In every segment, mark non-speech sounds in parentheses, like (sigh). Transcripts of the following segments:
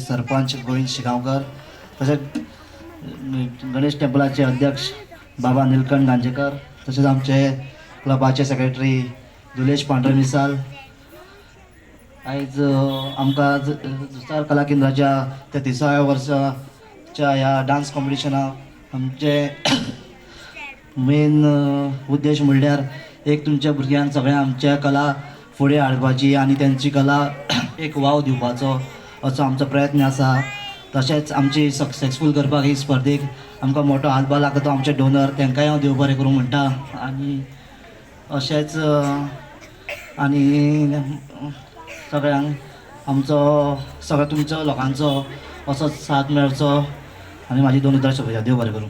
सरपंच गोविंद शिगांवकर तसेच गणेश टेम्पलाचे अध्यक्ष बाबा निलकंठ गांजेकर तसेच आमचे क्लबाचे सेक्रेटरी दुलेश पांढरे मिसाल. आयज आमकां ज- जुस्तार कला केंद्राच्या तेत्तिसाव्या वर्साच्या ह्या डान्स कॉम्पिटिशनाक आमचे (coughs) मेन उद्देश म्हणल्यार एक तुमच्या भुरग्यांक सगळ्या आमच्या कला फुडें हाडपाची आनी तेंची कला (coughs) एक वाव दिवपाचो असो आमचो प्रयत्न आसा तशेंच आमची सक्सेसफूल करपाक ही स्पर्धेक आमकां मोठो हातभार लागता. तो आमचे डोनर तांकांय हांव देव बरें करूं म्हणटा आनी अशेंच आनी सगळ्यांक आमचो सगळ्या तुमचो लोकांचो असोच साथ मेळचो आनी म्हाजी दोन उतर शुभेच्छा देव बरें करूं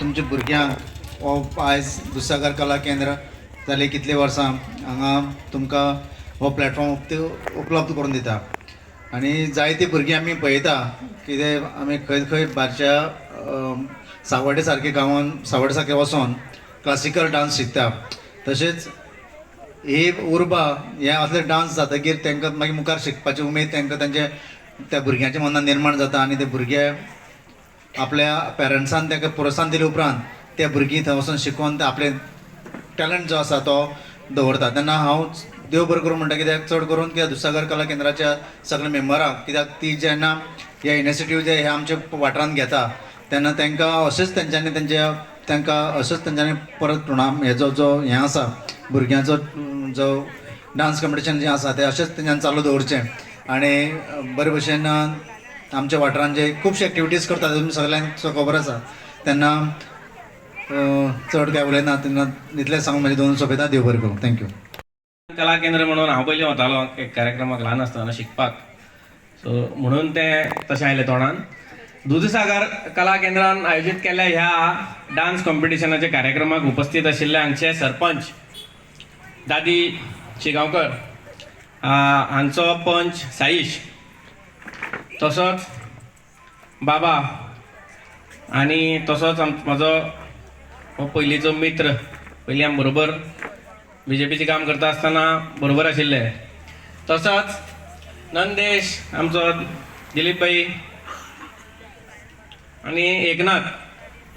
तुमच्या भुरग्यांक हो आयज दुसागर कला केंद्र जाले कितले वर्सां हांगा तुमकां हो प्लॅटफॉर्म उपलब्ध करून दिता? आनी जायती भुरगीं आमी पळयता कितें आमी खंय खंय बारच्या सावड्डे सारके गांवान सावड्डे सारके वचोन क्लासिकल डान्स शिकता. तशेंच ही उर्बा हे असले डान्स जातकीर तांकां मागीर मुखार शिकपाची उमेद तांकां तांचे त्या भुरग्यांच्या मनान निर्माण जाता आनी ते भुरगे आपल्या पेरंट्सान तांकां प्रोत्साहन दिले उपरांत ते भुरगीं थंय वचून शिकोवन ते आपले टॅलंट जो आसा तो दवरता. तेन्ना हांव देव बरें करूं म्हणटा कित्याक चड करून कित्याक दुसागर कला केंद्राच्या सगळ्या मेंबरांक कित्याक ती जेन्ना ह्या इनिशिएटीव जे हे आमच्या वाठारांत घेता तेन्ना तांकां अशेंच तेंच्यांनी तेंच्या तांकां अशेंच तेंच्यांनी परत टुर्नाम हेजो जो हें आसा भुरग्यांचो जो डान्स कॉम्पिटिशन जें आसा तें अशेंच तेंच्यांनी चालू दवरचें. आनी बरे भशेन आमच्या वाठारांत जे खुबशे एक्टिविटीज करतात तुमी सगळ्यांक खबर आसा तेन्ना चड काय उलयना तेन्ना इतलें सांगून म्हाजे दोन सोबेता देव बरें करूं. थँक्यू कला केंद्र म्हणून हांव पयलीं वतालो एक कार्यक्रमाक ल्हान आसतना शिकपाक. सो म्हणून तें तशें आयलें तोंडान. दुधसागर कला केंद्रान आयोजीत केल्ल्या ह्या डान्स कॉम्पिटिशनाच्या कार्यक्रमाक उपस्थित आशिल्ले हांगचे सरपंच दादी शिगांवकर हांचो पंच साईश तसोच बाबा आनी तसोच आम- म्हजो हो पयलींचो मित्र पयलीं आमी बरोबर बी जे पीचें काम करता आसतना बरोबर आशिल्ले तसोच नंदेश आमचो दिलीप भाई आनी एकनाथ.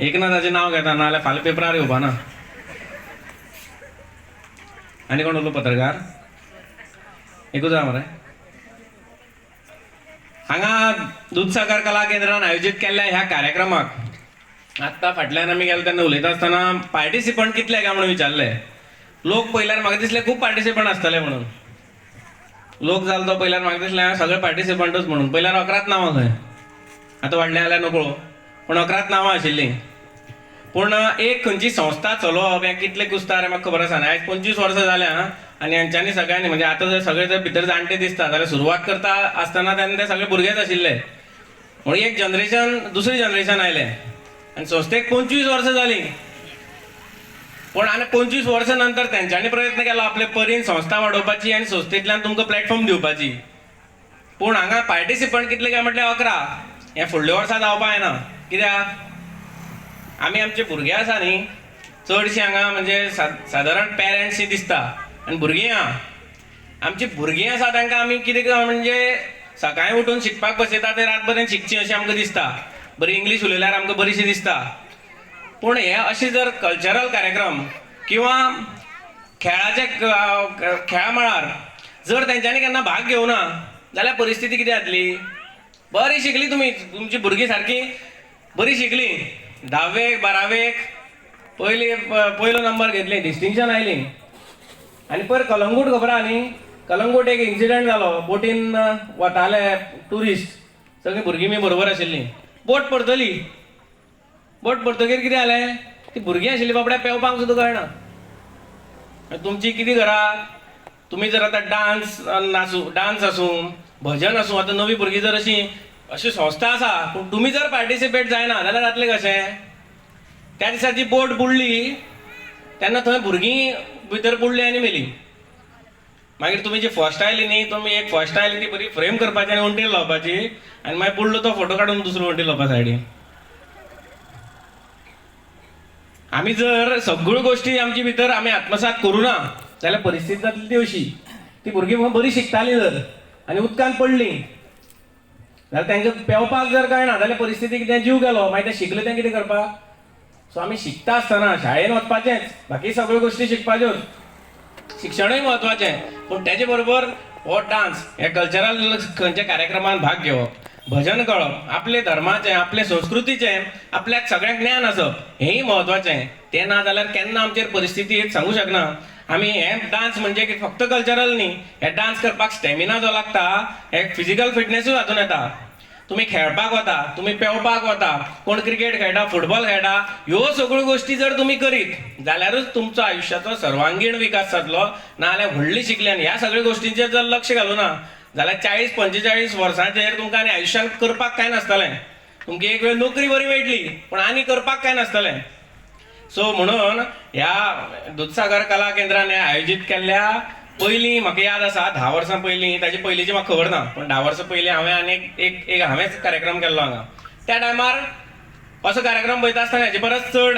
एकनाथाचें नांव घेता नाजाल्यार फाल्यां पेपरार येवपा ना. आनी कोण उरलो पत्रकार? एकूच आहा मरे हांगा दूधसागर कला केंद्रान आयोजीत केल्ल्या ह्या कार्यक्रमाक आत्तां फाटल्यान आमी गेले तेन्ना उलयता आसतना पार्टिसिपंट कितले काय म्हणून विचारले लोक पयल्यार म्हाका दिसले खूब पार्टिसिपंट आसतले म्हणून. लोक जालो तो पयल्यार म्हाका दिसलें सगळे पार्टिसिपंटूच म्हणून. पयल्यार अकराच नांवां खंय आतां वाडले जाल्यार नकळो पूण अकराच नांवां आशिल्लीं. पूण एक खंयची संस्था चलोवप हें कितले कुस्तार हें म्हाका खबर आसा आयज पंचवीस वर्सां जाल्या आनी हांच्यानी सगळ्यांनी म्हणजे आतां जर सगळे जर भितर जाणटे दिसता जाल्यार सुरवात करता आसतना तेन्ना ते सगळे भुरगेच आशिल्ले. म्हणून एक जनरेशन दुसरी जनरेशन आयलें. आनी संस्थेक पंचवीस वर्सां जालीं पण आणि पंचवीस वर्सां नंतर तेंच्यांनी प्रयत्न केलो आपले परीन संस्था वाडोवपाची आनी संस्थेंतल्यान तुमकां प्लॅटफॉर्म दिवपाची पूण हांगा पार्टिसिपंट कितले काय म्हटले? अकरा. हें फुडल्या वर्सा जावपा येना कित्याक आमी आमचे भुरगे आसा न्ही. चडशीं हांगा म्हणजे सा- सादारण पेरंट्स दिसता. आनी भुरगीं आहा आमची भुरगीं आसा तांकां आमी कितें म्हणजे सकाळीं उठून शिकपाक बसयता ते रातपर्यंत शिकचीं अशें आमकां दिसता. बरी इंग्लीश उलयल्यार आमकां बरीशी दिसता. पूण हे अशे जर कल्चरल कार्यक्रम किंवा खेळाचे खेळा मळार जर तेंच्यांनी केन्ना भाग घेवना जाल्यार परिस्थिती कितें जातली बरी शिकली तुमी तुमची भुरगीं सारकी बरी शिकली. धावेक बारावेक पयली प- पयलो नंबर घेतले डिस्टिंक्शन आयली. आनी पयर कलंगूट खबर आहा न्ही कलंगूट एक इन्सिडंट जालो बोटीन वताले टुरिस्ट सगळीं भुरगीं बी बरोबर आशिल्लीं. बोट परतली. बोट परतगीर कितें जालें ती भुरगीं आशिल्लीं बाबड्या पेंवपाक सुद्दां कळना तुमची कितें करा तुमी जर आतां डान्स नासूं डान्स आसूं भजन आसूं आतां नवीं भुरगीं जर अशीं अशी संस्था आसा पूण तुमी जर पार्टिसिपेट जायना जाल्यार जातलें कशें त्या दिसा जी बोट बुडली तेन्ना थंय भुरगीं भितर बुडली आनी मेलीं. मागीर तुमी जी फर्स्ट आयली न्ही तुमी एक फर्स्ट आयली ती बरी फ्रेम करपाची आनी वण्टीर लावपाची. आनी मागीर बुडलो तो फोटो काडून दुसरो वण्टीर लावपा सायडीन. आमी जर सगळ्यो गोश्टी आमचे भितर आमी आत्मसात करू ना जाल्यार परिस्थिती जातली ती अशी ती भुरगीं बरी शिकतालीं जर आनी उदकांत पडली. जाल्यार तांकां पेंवपाक जर कळना जाल्यार परिस्थिती कितें जीव गेलो मागीर ते शिकले तें कितें करपाक? सो आमी शिकता आसतना शाळेन वचपाचेंच बाकी सगळ्यो गोश्टी शिकपाच्योच शिक्षणूय महत्वाचें पूण तेजे बरोबर हो डान्स हे कल्चरल खंयच्या कार्यक्रमान भाग घेवप. भजन कळप आपले धर्माचें आपले संस्कृतीचें आपल्याक सगळ्यांक ज्ञान आसप हेंय महत्त्वाचे तें ना जाल्यार केन्ना आमचेर परिस्थिती एक सांगू शकना आमी हे डान्स म्हणजे की फक्त कल्चरल न्ही हे डान्स करपाक स्टॅमिना जो लागता हे फिजिकल फिटनेसूय हातून येता. तुम्ही खेळपाक वता तुम्ही पेंवपाक वता कोण क्रिकेट खेळटा फुटबॉल खेळटा ह्यो सगळ्यो गोश्टी जर तुम्ही करीत जाल्यारूच तुमचो आयुष्याचो सर्वांगीण विकास जातलो नाजाल्यार व्हडली शिकल्यान ह्या सगळ्या गोष्टींचेर जर लक्ष घालूं ना जाल्यार चाळीस पंचेचाळीस वर्सांचेर तुमकां आनी आयुश्यान करपाक कांय नासतलें. तुमकां एक वेळ नोकरी बरी मेळटली पूण आनी करपाक कांय नासतलें. सो म्हणून ह्या दुधसागर कला केंद्रान आयोजीत केल्ल्या पयलीं म्हाका याद आसा धा वर्सां पयलीं ताचे पयलींची म्हाका खबर ना पूण धा वर्सां पयलीं हांवें आनी एक एक एक हांवेंच कार्यक्रम केल्लो हांगा. त्या टायमार असो कार्यक्रम पळयता आसतना हेचे परस चड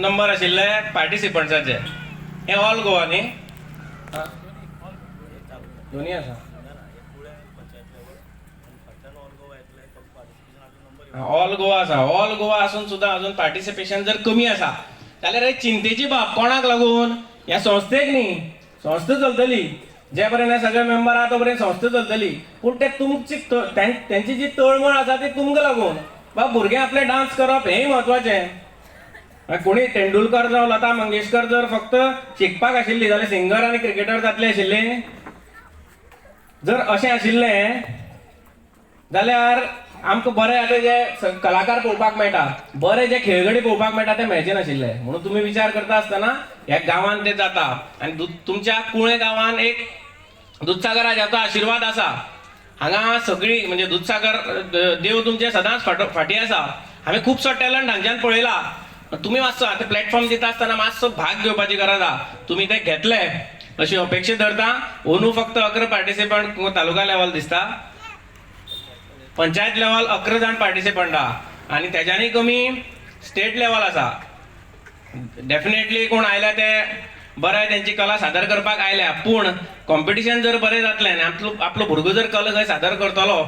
नंबर आशिल्ले पार्टिसिपंट्साचे हे ऑल गोवा न्ही दोनी आसा? ऑल गोवा आसा ऑल गोवा आसून सुद्दां अजून पार्टिसिपेशन जर कमी आसा जाल्यार हे चिंतेची बाब कोणाक लागून? ह्या संस्थेक न्ही संस्था चलतली जे पर्यंत हे सगळे मेंबर आहा तो पर्यंत संस्था चलतली पूण ते तुमची त्यांची जी तळमळ आसा ती तुमकां लागून. बा भुरगे आपले डान्स करप हेंय म्हत्वाचें. कोणी तेंडुलकर जावं लता मंगेशकर जर फक्त शिकपाक आशिल्ली जाल्यार सिंगर आनी क्रिकेटर जातले आशिल्ले. जर अशें आशिल्लें जाल्यार आमकां बरे आतां जे कलाकार पळोवपाक मेळटा. बरे जे खेळगडे पळोवपाक मेळटा ते मेळचे नाशिल्ले. म्हणून तुमी विचार करता आसतना ह्या गांवांत ते जाता. आनी तुमच्या कुळे गांवांत एक दुधसागराचो आशिर्वाद आसा. हांगा सगळी म्हणजे दुधसागर देव तुमचे सदांच फाटो- फाटी आसा. हांवें खुबसो टॅलंट हांगच्यान पळयला. तुमी मातसो आतां प्लॅटफॉर्म दिता आसतना मातसो भाग घेवपाची गरज आहा तुमी ते घेतले. अशी अपेक्षा धरता. अंदू फक्त अकरा पार्टिसिपंट तालुका लेवल दिसता. पंचायत लेवल अकरा जाण पार्टिसिपंट आहा आनी तेज्यानी कमी स्टेट लेवल आसा डेफिनेटली कोण आयल्या ते बरें तेंची कला सादर करपाक आयल्या. पूण कॉम्पिटिशन जर बरें जातलें आनी आपलो आपलो भुरगो जर कला खंय सादर करतलो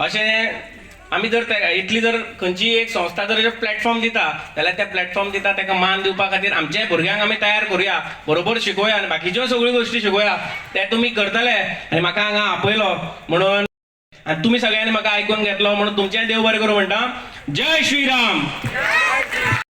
अशें आमी जर ते- इतली जर खंयची एक संस्था जर प्लॅटफॉर्म दिता जाल्यार ते प्लॅटफॉर्म दिता ताका मान दिवपा खातीर आमच्या भुरग्यांक आमी तयार करुया. बरोबर शिकोवया आनी बाकीच्यो सगळ्यो गोश्टी शिकोवया. ते तुमी करतले आनी म्हाका हांगा आपयलो. म्हणून आणि तुमी सगळ्यांनी म्हाका आयकून घेतलो म्हणून तुमचे देव बरें करूं म्हणटा जय श्रीराम.